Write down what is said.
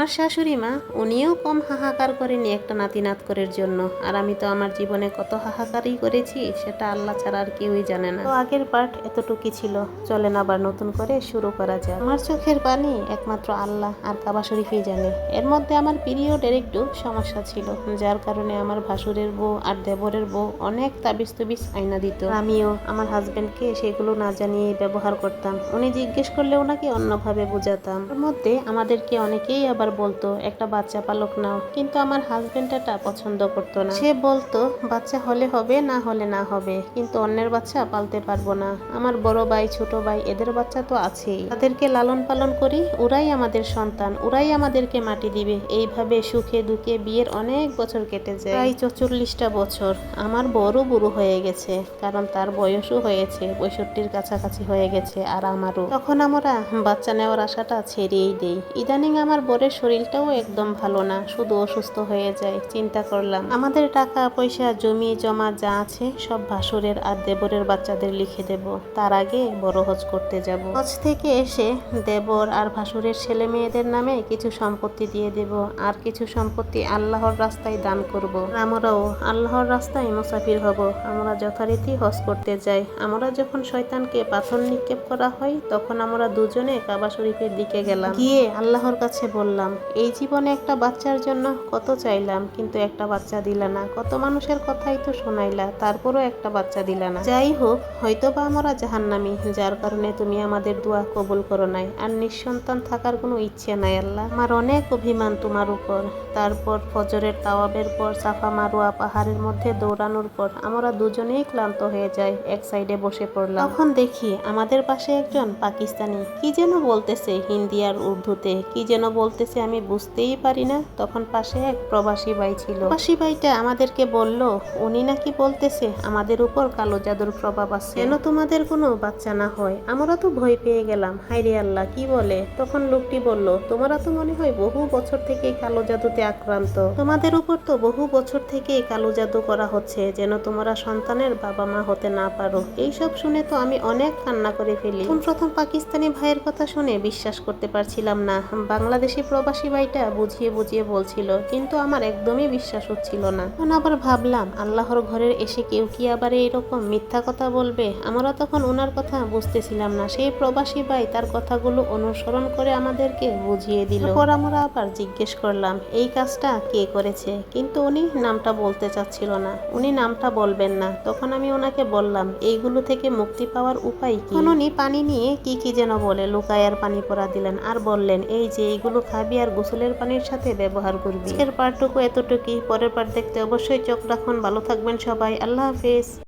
আমার শাশুড়ি মা, উনিও কম হাহাকার করেনি একটা নাতি নাতকরের জন্য। আর আমি তো আমার জীবনে কত হাহাকারই করেছি, সেটা আল্লাহ ছাড়া আর কেউই জানে না। তো আগের পার্ট এতটুকুই ছিল। চলেন আবার নতুন করে শুরু করা যায় আমার চোখের পানি একমাত্র আল্লাহ আর কাবা শরীফই জানে। এর মধ্যে আমার পিরিয়ডের একটু সমস্যা ছিল, যার কারণে আমার ভাসুরের বউ আর দেবরের বউ অনেক তাবিজ তুবিজ আয়না দিত। আমিও আমার হাজবেন্ডকে সেগুলো না জানিয়ে ব্যবহার করতাম। উনি জিজ্ঞেস করলে ওনাকে অন্যভাবে বোঝাতাম। এর মধ্যে আমাদেরকে অনেকেই আবার বলতো, একটা বাচ্চা পালক নাও। কিন্তু আমার হাজবেন্ড এটা পছন্দ করতো না। সে বলতো, বাচ্চা হলে হবে, না হলে না হবে। কিন্তু অন্যের বাচ্চা পালতে পারব না। আমার বড় ভাই, ছোট ভাই, এদের বাচ্চা তো আছেই। তাদেরকে লালন পালন করি, ওরাই আমাদের সন্তান, ওরাই আমাদেরকে মাটি দিবে। এইভাবে সুখে দুঃখে বিয়ের অনেক বছর কেটে যায়। প্রায় চৌচল্লিশটা বছর আমার বড় বুড়ো হয়ে গেছে, কারণ তার বয়সও হয়েছে, পঁয়ষট্টির কাছাকাছি হয়ে গেছে, আর আমারও। তখন আমরা বাচ্চা নেওয়ার আশাটা ছেড়েই দেই। ইদানিং আমার বরের শরীরটাও একদম ভালো না, শুধু অসুস্থ হয়ে যায়, চিন্তা করলাম। আমাদের টাকা, পয়সা, জমি, জমা যা আছে, সব ভাসুরের আর দেবরের বাচ্চাদের লিখে দেব। তার আগে বড় হজ করতে যাব। হজ থেকে এসে দেবর আর ভাসুরের ছেলে মেয়েদের নামে কিছু সম্পত্তি দিয়ে দেব। আর কিছু সম্পত্তি আল্লাহর রাস্তায় দান করব। আমরাও আল্লাহর রাস্তায় মুসাফির হব। আমরা যথারীতি হজ করতে যাই। আমরা যখন শয়তানকে পাথর নিক্ষেপ করা হয়, তখন আমরা দুজনে কাবা শরীফের দিকে গেলাম। গিয়ে আল্লাহর কাছে বললাম এই জীবনে একটা বাচ্চার জন্য কত চাইলাম, কিন্তু একটা বাচ্চা দিলা না। কত মানুষের কথাই তো শোনাইলা, তারপরও একটা বাচ্চা দিলা না। যাই হোক হয়তো বা আমরা জাহান্নামি, যার কারণে তুমি আমাদের দোয়া কবুল করো নাই। আর নিঃসন্তান থাকার কোনো ইচ্ছে নাই, আল্লাহ। আমার অনেক অভিমান তোমার উপর। তারপর ফজরের তাওয়াবের পর সাফা মারুয়া পাহাড়ের মধ্যে দৌড়ানোর পর আমরা দুজনেই ক্লান্ত হয়ে যাই, এক সাইডে বসে পড়লাম। তখন দেখি আমাদের পাশে একজন পাকিস্তানি। কি যেন বলতেছে হিন্দি আর উর্দুতে, কি যেন বলতেছে আমি বুঝতেই পারি না। তখন পাশে এক প্রবাসী ভাই ছিল। প্রবাসী ভাইটা আমাদেরকে বলল, উনি নাকি বলতেছে, আমাদের উপর কালো জাদুর প্রভাব আছে। যেন তোমাদের কোনো বাচ্চা না হয়? আমরা তো ভয় পেয়ে গেলাম। হাইরে আল্লাহ, কি বলে? তখন লোকটি বলল, তোমরা তো মনে হয় বহু বছর থেকে কালো জাদুতে আক্রান্ত। তোমাদের উপর তো বহু বছর থেকে কালো জাদু করা হচ্ছে, যেন তোমরা সন্তানের বাবা মা হতে না পারো। এইসব শুনে তো আমি অনেক কান্না করে ফেলি। প্রথম পাকিস্তানি ভাইয়ের কথা শুনে বিশ্বাস করতে পারছিলাম না। বাংলাদেশি প্রবাসী ভাইটা বুঝিয়ে বুঝিয়ে বলছিল, কিন্তু আমার একদমই বিশ্বাস হচ্ছিল না। তখন আবার ভাবলাম, আল্লাহর ঘরের এসে কেউ কি আবার এইরকম মিথ্যা কথা বলবে? আমরা তখন ওনার কথা বুঝতেছিলাম না। সেই প্রবাসী ভাই তার কথাগুলো অনুসরণ করে আমাদেরকে বুঝিয়ে দিল। পর আমরা আবার জিজ্ঞেস করলাম, এই কাজটা কে করেছে? কিন্তু উনি নামটা বলতে চাচ্ছিল না। উনি নামটা বলবেন না। তখন আমি ওনাকে বললাম, এইগুলো থেকে মুক্তি পাওয়ার উপায় কি? উনি পানি নিয়ে কি কি যেন বলে লুকায় আর পানি পরা দিলেন। আর বললেন, এই যে এইগুলো খাবি আর গোসলের পানির সাথে ব্যবহার করবি। এর পার্টটুকু এতটুকুই। পরের পার দেখতে অবশ্যই চোখ রাখুন। ভালো থাকবেন সবাই। আল্লাহ হাফেজ।